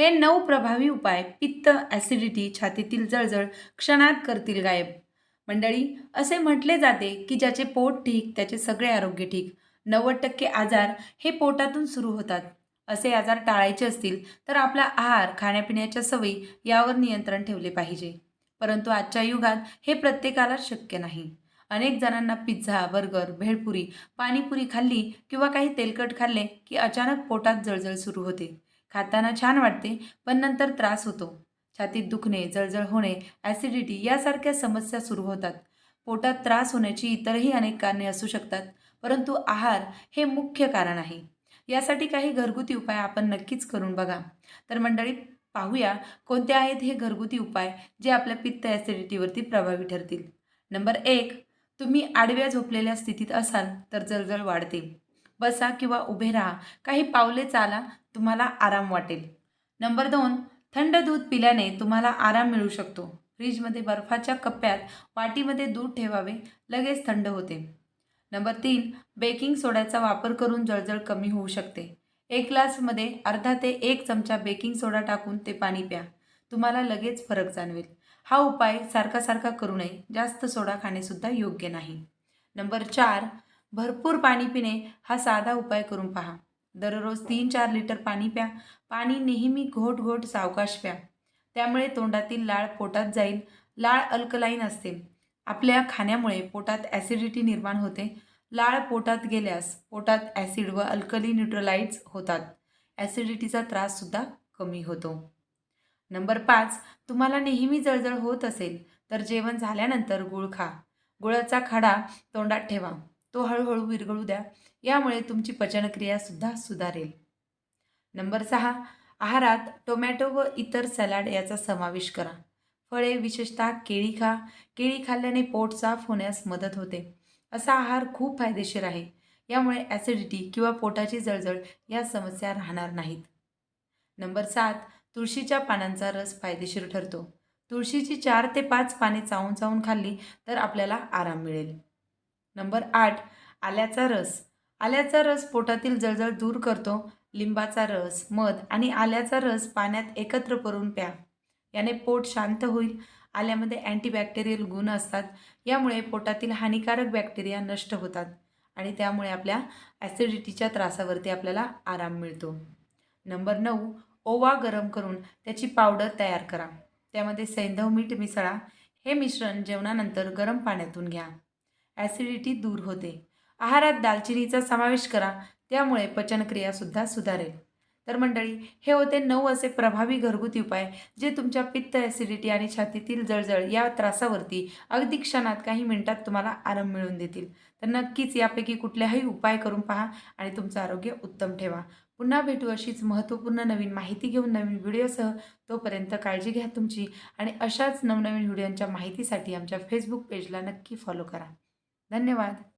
हे नऊ प्रभावी उपाय पित्त ॲसिडिटी छातीतील जळजळ क्षणात करतील गायब. मंडळी असे म्हटले जाते की ज्याचे पोट ठीक त्याचे सगळे आरोग्य ठीक. नव्वद टक्के आजार हे पोटातून सुरू होतात. असे आजार टाळायचे असतील तर आपला आहार खाण्यापिण्याच्या सवयी यावर नियंत्रण ठेवले पाहिजे. परंतु आजच्या युगात हे प्रत्येकाला शक्य नाही. अनेक जणांना पिझ्झा बर्गर भेळपुरी पाणीपुरी खाल्ली किंवा काही तेलकट खाल्ले की अचानक पोटात जळजळ सुरू होते. खाताना छान वाटते पण नंतर त्रास होतो. छातीत दुखणे जळजळ होणे ॲसिडिटी यासारख्या समस्या सुरू होतात. पोटात त्रास होण्याची इतरही अनेक कारणे असू शकतात परंतु आहार हे मुख्य कारण आहे. यासाठी काही घरगुती उपाय आपण नक्कीच करून बघा. तर मंडळी पाहूया कोणते आहेत हे घरगुती उपाय जे आपल्या पित्त ॲसिडिटीवरती प्रभावी ठरतील. नंबर एक तुम्ही आडव्या झोपलेल्या स्थितीत असाल तर जळजळ वाढते. बसा किंवा उभे राहा. काही पावले चाला तुम्हाला आराम वाटेल. नंबर दोन थंड दूध पिल्याने तुम्हाला आराम मिळू शकतो. फ्रीजमध्ये बर्फाच्या कप्प्यात वाटीमध्ये दूध ठेवावे लगेच थंड होते. नंबर तीन बेकिंग सोड्याचा वापर करून जळजळ कमी होऊ शकते. एक ग्लासमध्ये अर्धा ते एक चमचा बेकिंग सोडा टाकून ते पाणी प्या. तुम्हाला लगेच फरक जाणवेल. हा उपाय सारखा सारखा करू नये. जास्त सोडा खाणेसुद्धा योग्य नाही. नंबर चार भरपूर पाणी पिणे हा साधा उपाय करून पहा. दररोज तीन चार लिटर पाणी प्या. पाणी नेहमी घोट घोट सावकाश प्या. त्यामुळे तोंडातील लाळ पोटात जाईल. लाळ अल्कलाईन असते. आपल्या खाण्यामुळे पोटात ॲसिडिटी निर्माण होते. लाळ पोटात गेल्यास पोटात ॲसिड व अल्कली न्यूट्रलाइट्स होतात. ॲसिडिटीचा त्राससुद्धा कमी होतो. नंबर पाच तुम्हाला नेहमी जळजळ होत असेल तर जेवण झाल्यानंतर गुळ खा. गुळाचा खडा तोंडात ठेवा. तो हळूहळू विरघळू द्या. यामुळे तुमची पचनक्रियासुद्धा सुधारेल. नंबर सहा आहारात टोमॅटो व इतर सॅलाड याचा समावेश करा. फळे विशेषतः केळी खा. केळी खाल्ल्याने पोट साफ होण्यास मदत होते. असा आहार खूप फायदेशीर आहे. यामुळे ॲसिडिटी किंवा पोटाची जळजळ या समस्या राहणार नाहीत. नंबर सात तुळशीच्या पानांचा रस फायदेशीर ठरतो. तुळशीची चार ते पाच पाने चावून चावून खाल्ली तर आपल्याला आराम मिळेल. नंबर आठ आल्याचा रस. आल्याचा रस पोटातील जळजळ दूर करतो लिंबाचा रस मध आणि आल्याचा रस पाण्यात एकत्र करून प्या. याने पोट शांत होईल. आल्यामध्ये अँटीबॅक्टेरियल गुण असतात. यामुळे पोटातील हानिकारक बॅक्टेरिया नष्ट होतात आणि त्यामुळे आपल्या ॲसिडिटीच्या त्रासावरती आपल्याला आराम मिळतो. नंबर नऊ ओवा गरम करून त्याची पावडर तयार करा. त्यामध्ये सैंधव मीठ मिसळा हे मिश्रण जेवणानंतर गरम पाण्यातून घ्या. ॲसिडिटी दूर होते. आहारात दालचिनीचा समावेश करा त्यामुळे पचनक्रियासुद्धा सुधारेल. तर मंडळी हे होते नऊ असे प्रभावी घरगुती उपाय जे तुमच्या पित्त ॲसिडिटी आणि छातीतील जळजळ या त्रासावरती अगदी क्षणात काही मिनिटात तुम्हाला आराम मिळवून देतील. तर नक्कीच यापैकी कुठल्याही उपाय करून पहा आणि तुमचं आरोग्य उत्तम ठेवा. पुन्हा भेटू अशीच महत्त्वपूर्ण नवीन माहिती घेऊन नवीन व्हिडिओसह. तोपर्यंत काळजी घ्या तुमची आणि अशाच नवनवीन व्हिडिओंच्या माहितीसाठी आमच्या फेसबुक पेजला नक्की फॉलो करा. धन्यवाद.